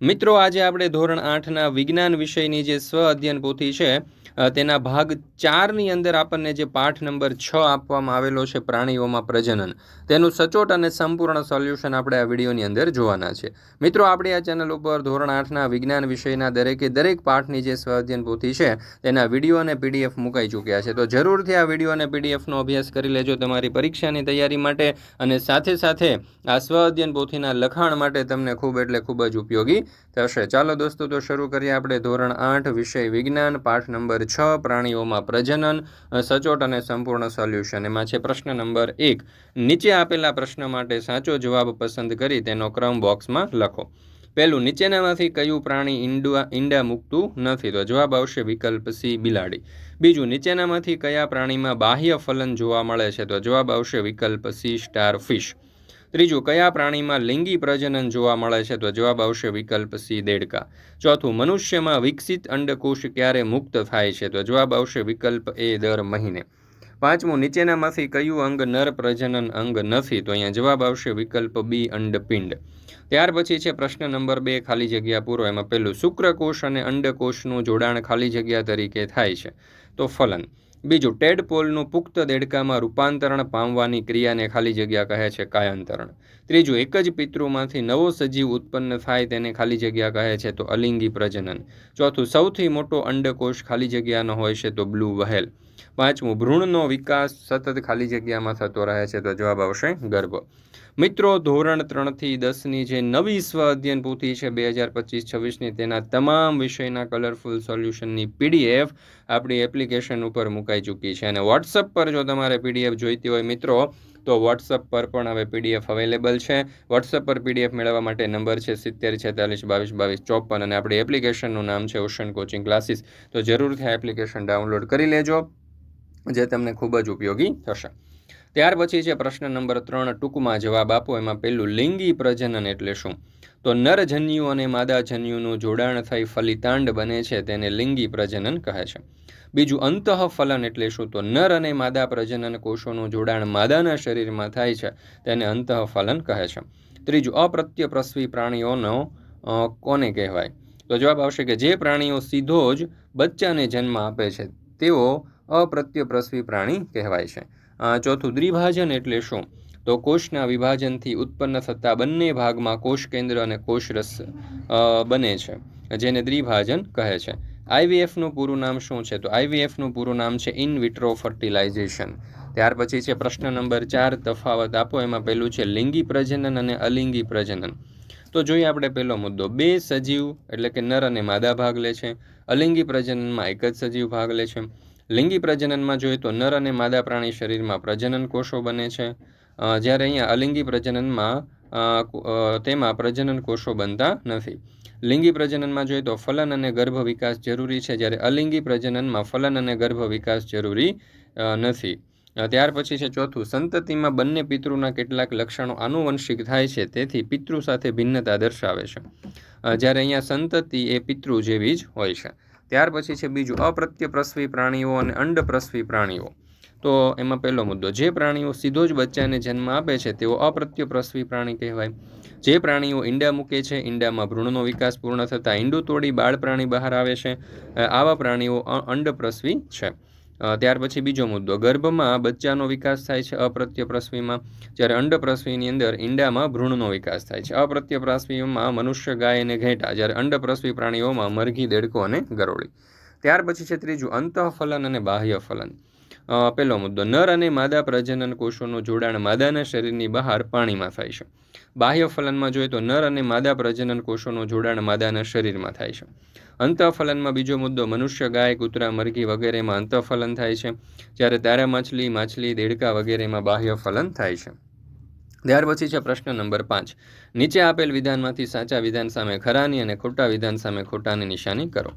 મિત્રો, આજે આપણે ધોરણ આઠના વિજ્ઞાન વિષયની જે સ્વ અધ્યયન પોથી છે તેના ભાગ ચારની અંદર આપણને જે પાઠ નંબર છ આપવામાં આવેલો છે, પ્રાણીઓમાં પ્રજનન. તેનું સચોટ અને સંપૂર્ણ સોલ્યુશન આપણે આ વિડીયોની અંદર જોવાના છે. મિત્રો, આપણે આ ચેનલ ઉપર ધોરણ આઠના વિજ્ઞાન વિષયના દરેકે દરેક પાઠની જે સ્વ અધ્યયન પોથી છે, તેના વીડિયો અને પીડીએફ મુકાઈ ચૂક્યા છે. તો જરૂરથી આ વીડિયો અને પીડીએફનો અભ્યાસ કરી લેજો તમારી પરીક્ષાની તૈયારી માટે અને સાથે સાથે આ સ્વ અધ્યયન પોથીના લખાણ માટે તમને ખૂબ એટલે ખૂબ જ ઉપયોગી થશે. ચાલો દોસ્તો, તો શરૂ કરીએ આપણે ધોરણ આઠ, વિષય વિજ્ઞાન, પાઠ નંબર છ, પ્રાણીઓમાં પ્રજનન સચોટ અને સંપૂર્ણ સોલ્યુશન. એમાં છે પ્રશ્ન નંબર એક. નીચે આપેલા પ્રશ્ન માટે સાચો જવાબ પસંદ કરી તેનો ક્રમ બોક્સમાં લખો. પહેલું, નીચેનામાંથી કયું પ્રાણી ઈંડા ઈંડા મૂકતું નથી? તો જવાબ આવશે વિકલ્પ સી, બિલાડી. બીજું, નીચેનામાંથી કયા પ્રાણીમાં બાહ્ય ફલન જોવા મળે છે? તો જવાબ આવશે વિકલ્પ સી સ્ટાર ફિશ ત્રીજું, કયા પ્રાણીમાં લિંગી પ્રજનન જોવા મળે છે? તો જવાબ આવશે વિકલ્પ સી, દેડકા. ચોથું, મનુષ્યમાં વિકસિત અંડકોશ ક્યારે મુક્ત થાય છે? તો જવાબ આવશે વિકલ્પ એ, દર મહિને. પાંચમું, નીચેનામાંથી કયું અંગ નર પ્રજનન અંગ નથી? તો અહીંયા જવાબ આવશે વિકલ્પ બી, અંડપિંડ. ત્યાર પછી છે પ્રશ્ન નંબર બે, ખાલી જગ્યા પૂરો. એમાં પહેલું, શુક્રકોષ અને અંડકોષનું જોડાણ ખાલી જગ્યા તરીકે થાય છે. તો ફલન. બીજું ટેડપોલનું પુખ્ત દેડકામાં રૂપાંતરણ પામવાની ક્રિયાને ખાલી જગ્યા કહે છે કાયાંતરણ. ત્રીજું, એક જ પિતૃમાંથી નવો સજીવ ઉત્પન્ન થાય તેને ખાલી જગ્યા કહે છે તો અલિંગી પ્રજનન. ચોથું, સૌથી મોટો અંડકોષ ખાલી જગ્યાનો હોય છે તો બ્લુ વહેલ. પાંચમું, ભ્રૂણનો વિકાસ સતત ખાલી જગ્યામાં થતો રહે છે તો જવાબ આવશે ગર્ભ. મિત્રો, ધોરણ ત્રણથી દસની જે નવી સ્વ અધ્યયન પૂથી છે બે હજાર પચીસ છવ્વીસની, તેના તમામ વિષયના કલરફુલ સોલ્યુશનની પીડીએફ આપણી એપ્લિકેશન ઉપર મુકાઈ ચૂકી છે. અને વોટ્સઅપ પર જો તમારે પીડીએફ જોઈતી હોય મિત્રો, તો વોટ્સઅપ પર પણ હવે પીડીએફ અવેલેબલ છે. વોટ્સઅપ પર પીડીએફ મેળવવા માટે નંબર છે સિત્તેર છેતાલીસ બાવીસ બાવીસ ચોપન અને આપણી એપ્લિકેશનનું નામ છે ઓશન કોચિંગ ક્લાસીસ તો જરૂરથી આ એપ્લિકેશન ડાઉનલોડ કરી લેજો. જે તમને ખૂબ જ ઉપયોગી થશે. ત્યાર પછી છે પ્રશ્ન નંબર ત્રણ, ટૂંકમાં જવાબ આપો. એમાં પહેલું, લિંગી પ્રજનન એટલે શું? તો નરજન્યુ અને માદાજન્યુનું જોડાણ થઈ ફલિતાંડ બને છે, તેને લિંગી પ્રજનન કહે છે. બીજું, અંતઃફલન એટલે શું? તો નર અને માદા પ્રજનન કોષોનું જોડાણ માદાના શરીરમાં થાય છે, તેને અંતઃફલન કહે છે. ત્રીજું, અપ્રત્યપ્રસવી પ્રાણીઓનો કોને કહેવાય? તો જવાબ આવશે કે જે પ્રાણીઓ સીધો જ બચ્ચાને જન્મ આપે છે, તેઓ અપ્રત્યપ્રસવી પ્રાણી કહેવાય છે. ચોથું દ્વિભાજન એટલે શું? તો કોષના વિભાજનથી ઉત્પન્ન થતા બંને ભાગમાં કોષ કેન્દ્ર અને કોષરસ બને છે, જેને દ્વિભાજન કહે છે. આઈવીએફનું પૂરું નામ શું છે? તો આઈવીએફનું પૂરું નામ છે ઇન વિટ્રો ફર્ટિલાઇઝેશન ત્યાર પછી છે પ્રશ્ન નંબર ચાર, તફાવત આપો. એમાં પહેલું છે લિંગી પ્રજનન અને અલિંગી પ્રજનન. તો જોઈએ આપણે પહેલો મુદ્દો. બે સજીવ એટલે કે નર અને માદા ભાગ લે છે. અલિંગી પ્રજનનમાં એક જ સજીવ ભાગ લે છે. લિંગી પ્રજનનમાં જોઈએ તો નર અને માદા પ્રાણી શરીરમાં પ્રજનન કોષો બને છે. જ્યારે અહીંયા અલિંગી પ્રજનનમાં તેમાં પ્રજનન કોષો બનતા નથી. લિંગી પ્રજનનમાં જોઈએ તો ફલન અને ગર્ભ વિકાસ જરૂરી છે, જ્યારે અલિંગી પ્રજનનમાં ફલન અને ગર્ભ વિકાસ જરૂરી નથી. ત્યાર પછી છે ચોથું, સંતતિમાં બંને પિતૃના કેટલાક લક્ષણો આનુવંશિક થાય છે, તેથી પિતૃ સાથે ભિન્નતા દર્શાવે છે. જ્યારે અહીંયા સંતતિ એ પિતૃ જેવી જ હોય છે. ત્યાર પછી છે બીજું અપ્રત્યપ્રસવી પ્રાણીઓ અને અંડપ્રસવી પ્રાણીઓ. તો એમાં પહેલો મુદ્દો, જે પ્રાણીઓ સીધો જ બચ્ચાને જન્મ આપે છે, તેઓ અપ્રત્યપ્રસવી પ્રાણી કહેવાય. જે પ્રાણીઓ ઈંડા મૂકે છે, ઈંડામાં ભ્રૂણનો વિકાસ પૂર્ણ થતાં ઈંડું તોડી બાળ પ્રાણી બહાર આવે છે. આવા પ્રાણીઓ અંડપ્રસવી છે. ત્યાર પછી બીજો મુદ્દો. ગર્ભમાં બચ્ચાનો વિકાસ થાય છે અપ્રત્યપ્રસવીમાં જ્યારે અંડપ્રસવીની અંદર ઈંડામાં ભ્રૂણનો વિકાસ થાય છે. અપ્રત્યપ્રસવીમાં મનુષ્ય ગાય અને ઘેટા, જ્યારે અંડપ્રસવી પ્રાણીઓમાં મરઘી, દેડકો અને ગરોળી. ત્યાર પછી છે ત્રીજું, અંતઃફલન અને બાહ્ય ફલન પહેલો મુદ્દો. નર અને માદા પ્રજનન કોષોનું જોડાણ માદાના શરીરની બહાર પાણીમાં થાય છે. બાહ્ય ફલનમાં જોઈએ તો નર અને માદા પ્રજનન કોષોનું જોડાણ માદાના શરીરમાં થાય છે. અંતઃફલનમાં બીજો મુદ્દો, મનુષ્ય, ગાય, કૂતરા, મરઘી વગેરેમાં અંતઃફલન થાય છે. જ્યારે તારા માછલી માછલી, દેડકા વગેરેમાં બાહ્ય ફલન થાય છે. ત્યાર પછી છે પ્રશ્ન નંબર પાંચ. નીચે આપેલ વિધાનમાંથી સાચા વિધાન સામે ખરાની અને ખોટા વિધાન સામે ખોટાની નિશાની કરો.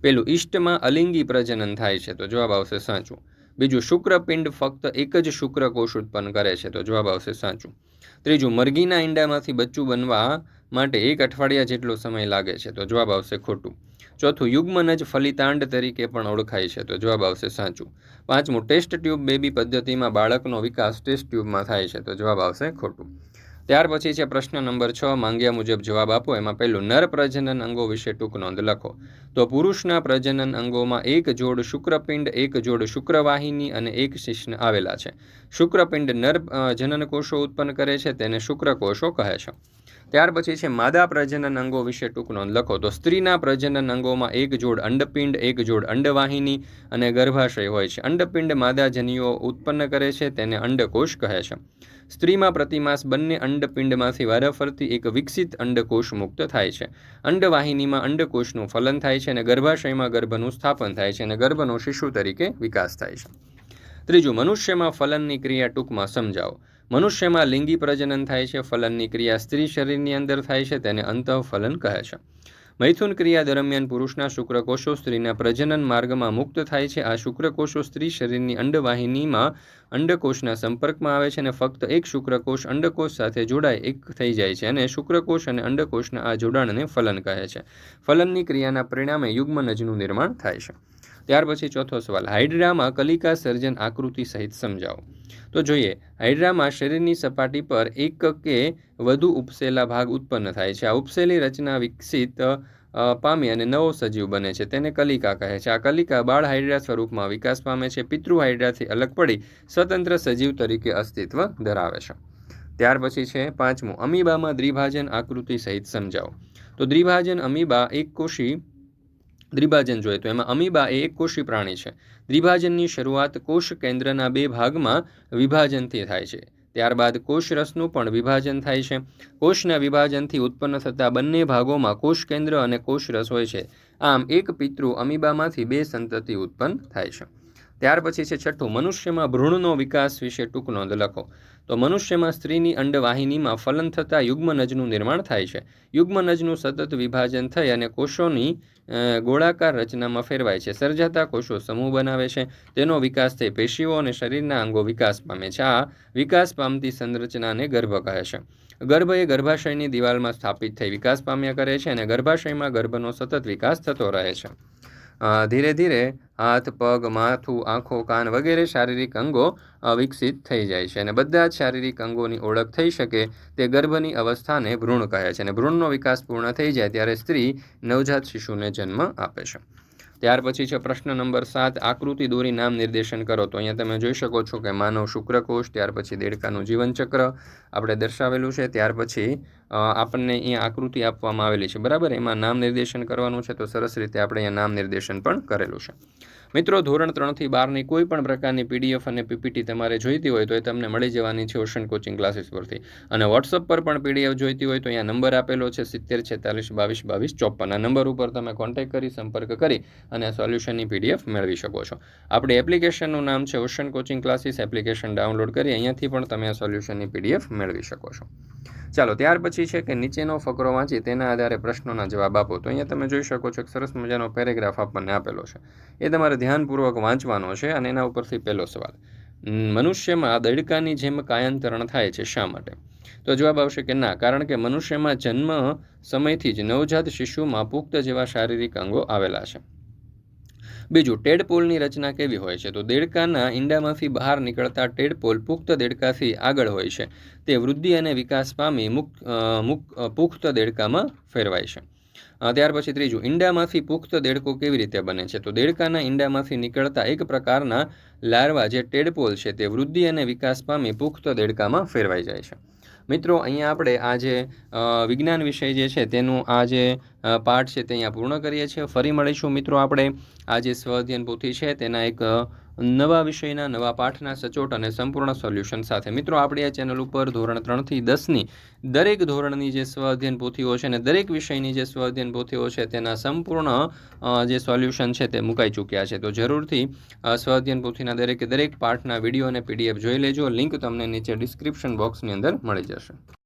પેલું, ઈષ્ટમાં અલિંગી પ્રજનન થાય છે. તો જવાબ આવશે સાચું. બીજું શુક્રપિંડ ફક્ત એક જ શુક્રકોષ ઉત્પન્ન કરે છે. તો જવાબ આવશે સાચું. ત્રીજું, મરઘીના ઈંડામાંથી બચ્ચું બનવા માટે એક અઠવાડિયા જેટલો સમય લાગે છે. તો જવાબ આવશે ખોટું. ચોથું, યુગ્મનજ ફલિતાંડ તરીકે પણ ઓળખાય છે. તો જવાબ આવશે સાચું. પાંચમું, ટેસ્ટ ટ્યુબ બેબી પદ્ધતિમાં બાળકનો વિકાસ ટેસ્ટ ટ્યુબમાં થાય છે. તો જવાબ આવશે ખોટું. ત્યાર પછી છે પ્રશ્ન નંબર છ, માંગ્યા મુજબ જવાબ આપો. એમાં પહેલું, નર પ્રજનન અંગો વિશે ટૂંક નોંધ લખો. તો પુરુષના પ્રજનન અંગોમાં એક જોડ શુક્રપિંડ, એક જોડ શુક્રવાહિની અને એક શિશ્ન આવેલા છે. શુક્રપિંડ નર જનન કોષો ઉત્પન્ન કરે છે, તેને શુક્રકોષો કહે છે. ત્યાર પછી છે માદા પ્રજનન અંગો વિશે ટૂંક નોંધ લખો. તો સ્ત્રીના પ્રજનન અંગોમાં એક જોડ અંડપિંડ, એક જોડ અંડવાહિની અને ગર્ભાશય હોય છે. અંડપિંડ માદાજનીઓ ઉત્પન્ન કરે છે, તેને અંડકોષ કહે છે. સ્ત્રીમાં પ્રતિમાસ બંને અંડપિંડમાંથી વારાફરતી એક વિકસિત અંડકોષ મુક્ત થાય છે. અંડવાહિનીમાં અંડકોષનું ફલન થાય છે અને ગર્ભાશયમાં ગર્ભનું સ્થાપન થાય છે અને ગર્ભનો શિશુ તરીકે વિકાસ થાય છે. ત્રીજું, મનુષ્યમાં ફલનની ક્રિયા ટૂંકમાં સમજાવો. મનુષ્યમાં લિંગી પ્રજનન થાય છે, ફલનની ક્રિયા સ્ત્રી શરીરની અંદર થાય છે, તેને અંતઃફલન કહે છે. મૈથુન ક્રિયા દરમિયાન પુરુષના શુક્રકોષો સ્ત્રીના પ્રજનન માર્ગમાં મુક્ત થાય છે. આ શુક્રકોષો સ્ત્રી શરીરની અંડવાહિનીમાં અંડકોષના સંપર્કમાં આવે છે અને ફક્ત એક શુક્રકોષ અંડકોષ સાથે જોડાય, એક થઈ જાય છે અને શુક્રકોષ અને અંડકોષના આ જોડાણને ફલન કહે છે. ફલનની ક્રિયાના પરિણામે યુગ્મનજનું નિર્માણ થાય છે. ત્યાર પછી ચોથો સવાલ. હાઇડ્રામાં કલિકા સર્જન આકૃતિ સહિત સમજાવો. તો જોઈએ હાઇડ્રામાં શરીરની સપાટી પર એક કે વધુ ઉપસેલા ભાગ ઉત્પન્ન થાય છે. આ ઉપસેલી રચના વિકસિત પામી અને નવો સજીવ બને છે. તેને કલિકા કહે છે. આ કલિકા બાળ હાઇડ્રા સ્વરૂપમાં વિકાસ પામે છે. પિતૃ હાઇડ્રાથી અલગ પડી સ્વતંત્ર સજીવ તરીકે અસ્તિત્વ ધરાવે છે. ત્યાર પછી છે પાંચમું, અમીબામાં દ્વિભાજન આકૃતિ સહિત સમજાવો. તો દ્વિભાજન અમીબા એક કોષી દ્વિભાજન જોઈએ તો એમાં અમીબા એ એક કોષી પ્રાણી છે. દ્વિભાજનની શરૂઆત કોષ કેન્દ્રના બે ભાગમાં વિભાજનથી થાય છે. ત્યારબાદ કોષરસનું પણ વિભાજન થાય છે. કોષના વિભાજનથી ઉત્પન્ન થતા બંને ભાગોમાં કોષ કેન્દ્ર અને કોષરસ હોય છે. આમ એક પિતૃ અમીબામાંથી બે સંતતિ ઉત્પન્ન થાય છે. ત્યાર પછી છે છઠ્ઠું, મનુષ્યમાં ભ્રૂણનો વિકાસ વિશે ટૂંક નોંધ લખો. તો મનુષ્યમાં સ્ત્રીની અંડવાહિનીમાં ફલન થતાં યુગ્મનજનું નિર્માણ થાય છે. યુગ્મનજનું સતત વિભાજન થઈ અને કોષોની ગોળાકાર રચનામાં ફેરવાય છે. સર્જાતા કોષો સમૂહ બનાવે છે. તેનો વિકાસ થઈ પેશીઓ અને શરીરના અંગો વિકાસ પામે છે. આ વિકાસ પામતી સંરચનાને ગર્ભ કહે છે. ગર્ભ એ ગર્ભાશયની દિવાલમાં સ્થાપિત થઈ વિકાસ પામ્યા કરે છે અને ગર્ભાશયમાં ગર્ભનો સતત વિકાસ થતો રહે છે. ધીરે ધીરે હાથ, પગ, માથું, આંખો, કાન વગેરે શારીરિક અંગો વિકસિત થઈ જાય છે અને બધા જ શારીરિક અંગોની ઓળખ થઈ શકે તે ગર્ભની અવસ્થાને ભ્રૂણ કહે છે અને ભ્રૂણનો વિકાસ પૂર્ણ થઈ જાય ત્યારે સ્ત્રી નવજાત શિશુને જન્મ આપે છે. ત્યાર પછી છે પ્રશ્ન નંબર સાત, આકૃતિ દોરી નામ નિર્દેશન કરો. તો અહીંયા તમે જોઈ શકો છો કે માનવ શુક્રકોષ, ત્યાર પછી દેડકાનું જીવનચક્ર આપણે દર્શાવેલું છે. ત્યાર પછી આપણને અહીંયા આકૃતિ આપવામાં આવેલી છે. બરાબર? એમાં નામ નિર્દેશન કરવાનું છે. તો સરસ રીતે આપણે અહીંયા નામ નિર્દેશન પણ કરેલું છે. મિત્રો, ધોરણ ત્રણથી બારની કોઈ પણ પ્રકારની પીડીએફ અને પીપીટી તમારે જોઈતી હોય તો એ તમને મળી જવાની છે ઓશન કોચિંગ ક્લાસીસ પરથી. અને વોટ્સઅપ પર પણ પીડીએફ જોઈતી હોય તો અહીંયા નંબર આપેલો છે, સિત્તેર, છેતાલીસ, બાવીસ બાવીસ, ચોપન. આ નંબર ઉપર તમે કોન્ટેક્ટ કરી, સંપર્ક કરી અને સોલ્યુશનની પીડીએફ મેળવી શકો છો. આપણી એપ્લિકેશનનું નામ છે ocean coaching classes application download કરી અહીંયાથી પણ તમે આ સોલ્યુશનની પીડીએફ મેળવી શકો છો. ચાલો, ત્યાર પછી છે કે નીચેનો ફકરો વાંચી, તેના આધારે પ્રશ્નોના જવાબ આપો. તો અહીંયા તમે જોઈ શકો છો એક સરસ મજાનો પેરેગ્રાફ આપણને આપેલો છે. એ તમારે ધ્યાનપૂર્વક વાંચવાનો છે અને એના ઉપરથી પહેલો સવાલ. મનુષ્યમાં દડકાની જેમ કાયાંતરણ થાય છે શા માટે? તો જવાબ આવશે કે ના, કારણ કે મનુષ્યમાં જન્મ સમયથી જ નવજાત શિશુમાં પુખ્ત જેવા શારીરિક અંગો આવેલા છે. બીજું ટેડપોલની રચના કેવી હોય છે? તો દેડકાના ઈંડામાંથી બહાર નીકળતા ટેડપોલ પુખ્ત દેડકાથી આગળ હોય છે. તે વૃદ્ધિ અને વિકાસ પામી મુક મુક પુખ્ત દેડકામાં ફેરવાય છે. ત્યાર પછી ત્રીજું, ઈંડામાંથી પુખ્ત દેડકો કેવી રીતે બને છે? તો દેડકાના ઈંડામાંથી નીકળતા એક પ્રકારના લાર્વા જે ટેડપોલ છે તે વૃદ્ધિ અને વિકાસ પામી પુખ્ત દેડકામાં ફેરવાઈ જાય છે. મિત્રો, અહીંયા આપણે આ જે વિજ્ઞાન વિષય જે છે તેનું આ જે પાઠ છે તે અહીંયા પૂર્ણ કરીએ છીએ. ફરી મળીશું મિત્રો આપણે. આ જે સ્વ અધ્યયન પોથી છે તેના એક નવા વિષયના, નવા પાઠના સચોટ અને સંપૂર્ણ સોલ્યુશન સાથે. મિત્રો, આપણી આ ચેનલ ઉપર ધોરણ ત્રણથી દસની દરેક ધોરણની જે સ્વ અધ્યયન પોથીઓ છે અને દરેક વિષયની જે સ્વ અધ્યયન પોથીઓ છે તેના સંપૂર્ણ જે સોલ્યુશન છે તે મુકાઈ ચૂક્યા છે. તો જરૂરથી સ્વ અધ્યયન પોથીના દરેકે દરેક પાઠના વીડિયો અને પીડીએફ જોઈ લેજો. લિંક તમને નીચે ડિસ્ક્રિપ્શન બોક્સની અંદર મળી જશે.